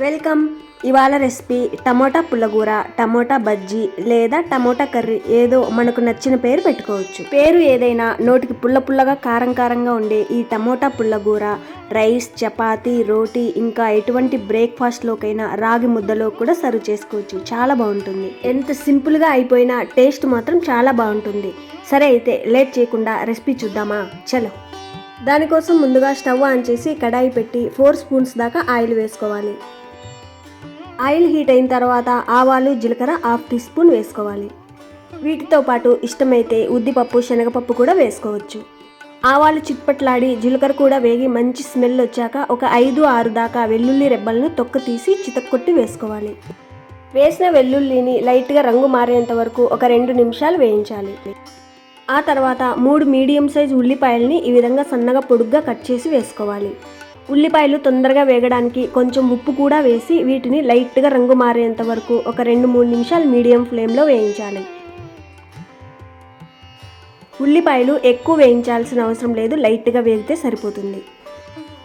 Welcome. ఇవాళ recipe tomato పుల్లగూర tomato bajji లేదా టమోటా కర్రీ ఏదో మనకు నచ్చిన పేరు పెట్టుకోవచ్చు. పేరు ఏదైనా నోటికి పుల్ల పుల్లగా కారం కారంగా ఉండే ఈ టమోటా పుల్లగూర రైస్ చపాతీ రోటీ ఇంకా ఎటువంటి బ్రేక్ఫాస్ట్లోకైనా రాగి ముద్దలో కూడా సర్వ్ చేసుకోవచ్చు. చాలా బాగుంటుంది. ఎంత సింపుల్గా అయిపోయినా టేస్ట్ మాత్రం చాలా బాగుంటుంది. సరే అయితే లేట్ చేయకుండా రెసిపీ చూద్దామా? చలో. దానికోసం ముందుగా స్టవ్ ఆన్ చేసి కడాయి పెట్టి ఫోర్ స్పూన్స్ దాకా ఆయిల్ వేసుకోవాలి. ఆయిల్ హీట్ అయిన తర్వాత ఆవాలు జీలకర్ర హాఫ్ టీ స్పూన్ వేసుకోవాలి. వీటితో పాటు ఇష్టమైతే ఉద్దిపప్పు శనగపప్పు కూడా వేసుకోవచ్చు. ఆవాలు చిట్పట్లాడి జీలకర్ర కూడా వేగి మంచి స్మెల్ వచ్చాక ఒక ఐదు ఆరు దాకా వెల్లుల్లి రెబ్బలను తొక్క తీసి చితక్కొట్టి వేసుకోవాలి. వేసిన వెల్లుల్లిని లైట్గా రంగు మారేంత వరకు ఒక రెండు నిమిషాలు వేయించాలి. ఆ తర్వాత మూడు మీడియం సైజ్ ఉల్లిపాయల్ని ఈ విధంగా సన్నగా పొడుగ్గా కట్ చేసి వేసుకోవాలి. ఉల్లిపాయలు తొందరగా వేగడానికి కొంచెం ఉప్పు కూడా వేసి వీటిని లైట్గా రంగు మారేంత వరకు ఒక రెండు మూడు నిమిషాలు మీడియం ఫ్లేమ్లో వేయించాలి. ఉల్లిపాయలు ఎక్కువ వేయించాల్సిన అవసరం లేదు లైట్గా వేగితే సరిపోతుంది.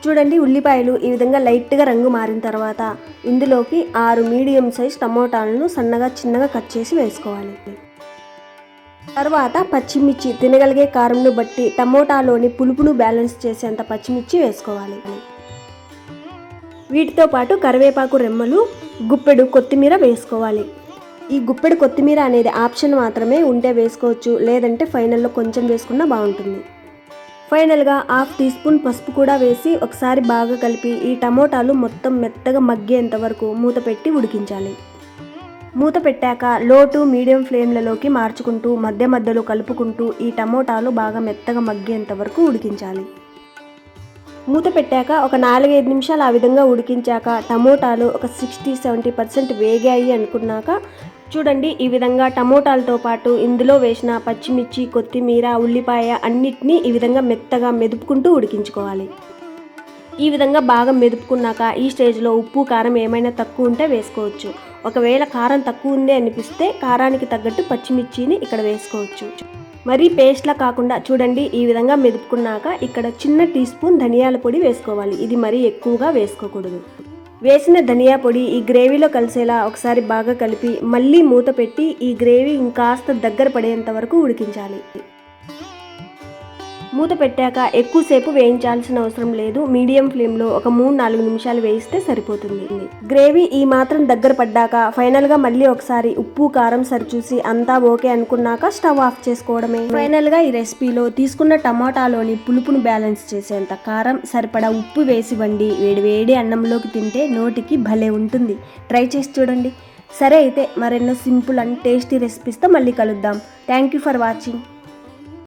చూడండి ఉల్లిపాయలు ఈ విధంగా లైట్గా రంగు మారిన తర్వాత ఇందులోకి ఆరు మీడియం సైజ్ టమోటాలను సన్నగా చిన్నగా కట్ చేసి వేసుకోవాలి. తర్వాత పచ్చిమిర్చి తినగలిగే కారంను బట్టి టమోటాలోని పులుపును బ్యాలెన్స్ చేసేంత పచ్చిమిర్చి వేసుకోవాలి. వీటితో పాటు కరివేపాకు రెమ్మలు గుప్పెడు కొత్తిమీర వేసుకోవాలి. ఈ గుప్పెడు కొత్తిమీర అనేది ఆప్షన్ మాత్రమే ఉంటే వేసుకోవచ్చు లేదంటే ఫైనల్లో కొంచెం వేసుకున్నా బాగుంటుంది. ఫైనల్గా హాఫ్ టీ స్పూన్ పసుపు కూడా వేసి ఒకసారి బాగా కలిపి ఈ టమోటాలు మొత్తం మెత్తగా మగ్గేంత వరకు మూత పెట్టి ఉడికించాలి. మూత పెట్టాక లో టు మీడియం ఫ్లేమ్లలోకి మార్చుకుంటూ మధ్య మధ్యలో కలుపుకుంటూ ఈ టమోటాలు బాగా మెత్తగా మగ్గేంత వరకు ఉడికించాలి. మూత పెట్టాక ఒక నాలుగైదు నిమిషాలు ఆ విధంగా ఉడికించాక టమోటాలు ఒక సిక్స్టీ సెవెంటీ పర్సెంట్ వేగాయి అనుకున్నాక చూడండి ఈ విధంగా టమోటాలతో పాటు ఇందులో వేసిన పచ్చిమిర్చి కొత్తిమీర ఉల్లిపాయ అన్నిటినీ ఈ విధంగా మెత్తగా మెదుపుకుంటూ ఉడికించుకోవాలి. ఈ విధంగా బాగా మెదుపుకున్నాక ఈ స్టేజ్లో ఉప్పు కారం ఏమైనా తక్కువ ఉంటే వేసుకోవచ్చు. ఒకవేళ కారం తక్కువ ఉంది అనిపిస్తే కారానికి తగ్గట్టు పచ్చిమిర్చిని ఇక్కడ వేసుకోవచ్చు. మరీ పేస్ట్లా కాకుండా చూడండి ఈ విధంగా మెదుపుకున్నాక ఇక్కడ చిన్న టీ స్పూన్ ధనియాల పొడి వేసుకోవాలి. ఇది మరీ ఎక్కువగా వేసుకోకూడదు. వేసిన ధనియా పొడి ఈ గ్రేవీలో కలిసేలా ఒకసారి బాగా కలిపి మళ్ళీ మూత పెట్టి ఈ గ్రేవీ ఇంకాస్త దగ్గర పడేంత వరకు ఉడికించాలి. మూత పెట్టాక ఎక్కువసేపు వేయించాల్సిన అవసరం లేదు. మీడియం ఫ్లేమ్లో ఒక మూడు నాలుగు నిమిషాలు వేయిస్తే సరిపోతుంది. గ్రేవీ ఈ మాత్రం దగ్గర పడ్డాక ఫైనల్గా మళ్ళీ ఒకసారి ఉప్పు కారం సరిచూసి అంతా ఓకే అనుకున్నాక స్టవ్ ఆఫ్ చేసుకోవడమే. ఫైనల్గా ఈ రెసిపీలో తీసుకున్న టమాటాలోని పులుపును బ్యాలెన్స్ చేసేంత కారం సరిపడా ఉప్పు వేసి వండి వేడి వేడి అన్నంలోకి తింటే నోటికి భలే ఉంటుంది. ట్రై చేసి చూడండి. సరే అయితే మరెన్నో సింపుల్ అండ్ టేస్టీ రెసిపీస్తో మళ్ళీ కలుద్దాం. Thank you for watching.